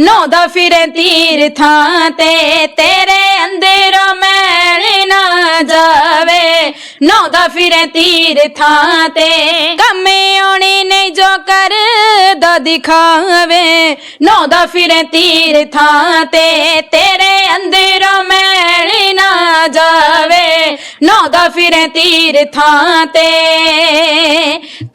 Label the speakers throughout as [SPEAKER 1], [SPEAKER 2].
[SPEAKER 1] ਨੌਦਾ ਫਿਰੇ ਤੀਰ ਥਾਂ ਤੇ, ਤੇਰੇ ਅੰਦਰੋਂ ਮੈਲ ਨਾ ਜਾਵੇ। ਨੌਦਾ ਫਿਰੇ ਤੀਰ ਥਾਂ ਤੇ, ਕੰਮੇ ਆਉਣੀ ਨਹੀਂ ਜੋ ਕਰਦਾ ਦਿਖਾਵੇ। ਨੌਦਾ ਫਿਰੇ ਤੀਰ ਥਾਂ ਤੇ, ਤੇਰੇ ਅੰਦਰੋਂ ਮੈਲ ਨਾ ਜਾਵੇ। ਨੌਦਾ ਫਿਰੇ ਤੀਰ ਥਾਂ ਤੇ।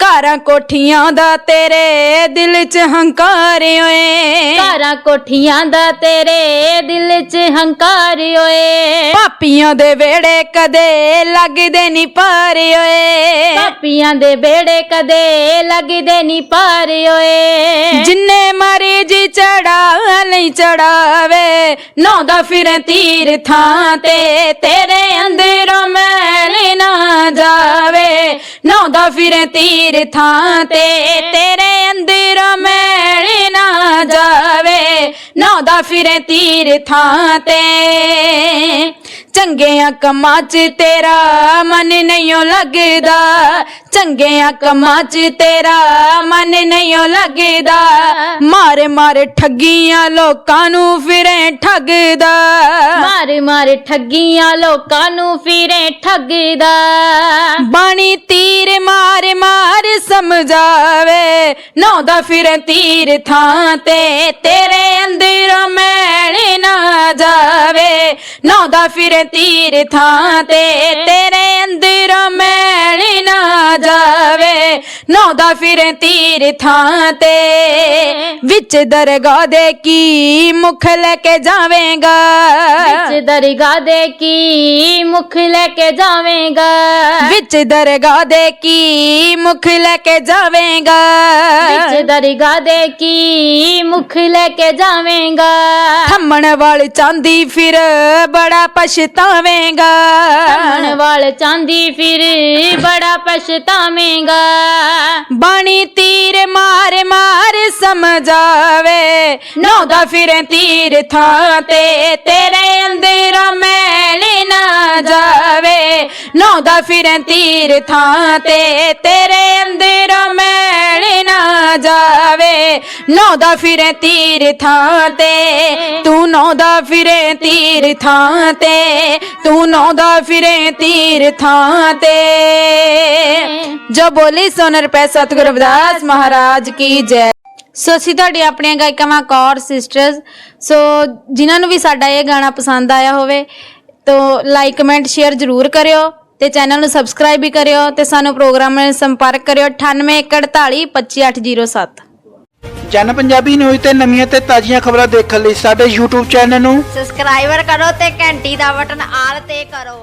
[SPEAKER 1] ਘਰਾਂ ਕੋਠੀਆਂ ਦਾ ਤੇਰੇ ਦਿਲ 'ਚ ਹੰਕਾਰ ਓਏ।
[SPEAKER 2] ਘਰਾਂ ਕੋਠੀਆਂ ਦਾ ਤੇਰੇ ਦਿਲ 'ਚ ਹੰਕਾਰ ਓਏ।
[SPEAKER 1] ਪਾਪੀਆਂ ਦੇ ਵੇੜੇ ਕਦੇ ਲੱਗਦੇ ਨਹੀਂ ਪਾਰ ਓਏ।
[SPEAKER 2] ਪਾਪੀਆਂ ਦੇ ਬੇੜੇ ਕਦੇ ਲੱਗਦੇ ਨਹੀਂ ਪਾਰ ਓਏ।
[SPEAKER 1] ਜਿੰਨੇ ਮਰਜ਼ੀ ਚੜਾ ਨਹੀਂ ਚੜਾਵੇ ਨੌਦਾ ਫਿਰੇ ਤੀਰ ਥਾਂ ਤੇ, ਤੇਰੇ ਅੰਦਰੋਂ ਮੈਲ ਨਾ ਜਾਵੇ। ਨੌਦਾ ਫਿਰੇ ਤੀਰ ਥਾਂ ਤੇ, ਤੇਰੇ ਅੰਦਰੋਂ ਮੈਲ ਨਾ ਜਾਵੇ। ਨੌਦਾ ਫਿਰੇ ਤੀਰ ਥਾਂ ਤੇ। ਚੰਗਿਆਂ ਕੰਮਾਂ 'ਚ ਤੇਰਾ ਮਨ ਨਹੀਂ ਓ ਲੱਗਦਾ। ਚੰਗਿਆਂ ਕੰਮਾਂ 'ਚ ਤੇਰਾ ਮਨ ਨਹੀਂ ਓ ਲੱਗਦਾ। ਮਾਰੇ ਮਾਰੇ ਠੱਗੀਆਂ ਲੋਕਾਂ ਨੂੰ ਫਿਰੇ ਠੱਗਦਾ।
[SPEAKER 2] ਮਾਰ ਮਾਰ ਠੱਗੀਆਂ ਲੋਕਾਂ ਨੂੰ ਫਿਰੇ ਠੱਗਦਾ।
[SPEAKER 1] ਬਾਣੀ ਤੀਰ ਮਾਰ ਮਾਰ ਸਮਝਾਵੇ। ਨੌਦਾ ਫਿਰੇ ਤੀਰ ਥਾਂ ਤੇ ਤੇਰੇ ਅੰਦਰੋਂ ਨਾ ਜਾਵੇ ਨੌਦਾ ਫਿਰੇ ਤੀਰ ਥਾਂ ਤੇ, ਤੇਰੇ ਅੰਦਰੋਂ ਮੈਲੀ ਨਾ ਜਾਵੇ। ਨੌਦਾ ਫਿਰੇ ਤੀਰ ਥਾਂ ਤੇ ਵਿੱਚ ਦਰਗਾਹ ਦੇ ਕੀ ਮੁਖ ਲੈ ਕੇ ਜਾਵੇਂਗਾ?
[SPEAKER 2] ਵਿੱਚ ਦਰਗਾਹ ਦੇ ਕੀ ਮੁਖ ਲੈ ਕੇ ਜਾਵੇਂਗਾ?
[SPEAKER 1] ਵਿੱਚ ਦਰਗਾਹ ਦੇ ਕੀ ਮੁਖ ਲੈ ਕੇ ਜਾਵੇਂਗਾ?
[SPEAKER 2] ਵਿੱਚ ਦਰਗਾਹ ਦੇ ਕੀ ਮੁਖ ਲੈ ਕੇ ਜਾਵੇਂਗਾ?
[SPEAKER 1] ਥੰਮਣ ਵਾਲ ਚਾਂਦੀ ਫਿਰ ਬੜਾ ਪਛਤਾਵੇਂਗਾ।
[SPEAKER 2] ਸਾਹਮਣ ਵਾਲ ਚਾਂਦੀ ਫਿਰ ਬੜਾ ਪਛਤਾਵੇਂਗਾ।
[SPEAKER 1] ਬਾਣੀ ਤੀਰ ਮਾਰ ਮਾਰ ਸਮਝਾਵੇ ਨੌਦਾ ਫਿਰੇ ਤੀਰ ਥਾਂ ਤੇ, ਤੇਰੇ ਅੰਦਰੋਂ ਮੈਲ ਨਾ ਜਾਵੇ। ਨੌਦਾ ਫਿਰੇ ਤੀਰ ਥਾਂ ਤੇ, ਤੇਰੇ ਅੰਦਰੋਂ ਮੈਲ ਨਾ ਜਾਵੇ। ਨੌਦਾ ਫਿਰੇ ਤੀਰ ਥਾਂ ਤੇ, ਤੂੰ ਨੌਦਾ ਫਿਰੇ ਤੀਰ ਥਾਂ ਤੇ, ਤੂੰ ਨੌਦਾ ਫਿਰੇ ਤੀਰ ਥਾਂ ਤੇ। ਜੋ ਬੋਲੀ ਸੋਨ ਰੁਪਏ ਸਤਿਗੁਰੂ ਰਵਿਦਾਸ ਮਹਾਰਾਜ ਕੀ ਜੈ। ਸੋ ਅਸੀਂ ਤੁਹਾਡੀ ਆਪਣੀਆਂ ਗਾਇਕਾਂ ਵਾਂ ਕੌਰ ਸਿਸਟਰਸ ਸੋ ਜਿਨ੍ਹਾਂ ਨੂੰ ਵੀ ਸਾਡਾ ਇਹ ਗਾਣਾ ਪਸੰਦ ਆਇਆ ਹੋਵੇ ਤੋ ਲਾਈਕ ਕਮੈਂਟ ਸ਼ੇਅਰ ਜ਼ਰੂਰ ਕਰਿਓ ਤੇ ਚੈਨਲ ਨੂੰ ਸਬਸਕ੍ਰਾਈਬ ਵੀ ਕਰਿਓ ਤੇ ਸਾਨੂੰ ਪ੍ਰੋਗਰਾਮ ਨਾਲ ਸੰਪਰਕ ਕਰਿਓ 9814825807
[SPEAKER 3] ਜਨ ਪੰਜਾਬੀ ਨਿਊਜ਼ ਤੇ ਨਵੀਆਂ ਤੇ ਤਾਜ਼ੀਆਂ ਖਬਰਾਂ ਦੇਖਣ ਲਈ ਸਾਡੇ YouTube ਚੈਨਲ ਨੂੰ
[SPEAKER 4] ਸਬਸਕ੍ਰਾਈਬਰ ਕਰੋ ਤੇ ਘੰਟੀ ਦਾ ਬਟਨ ਆਲ ਤੇ ਕਰੋ।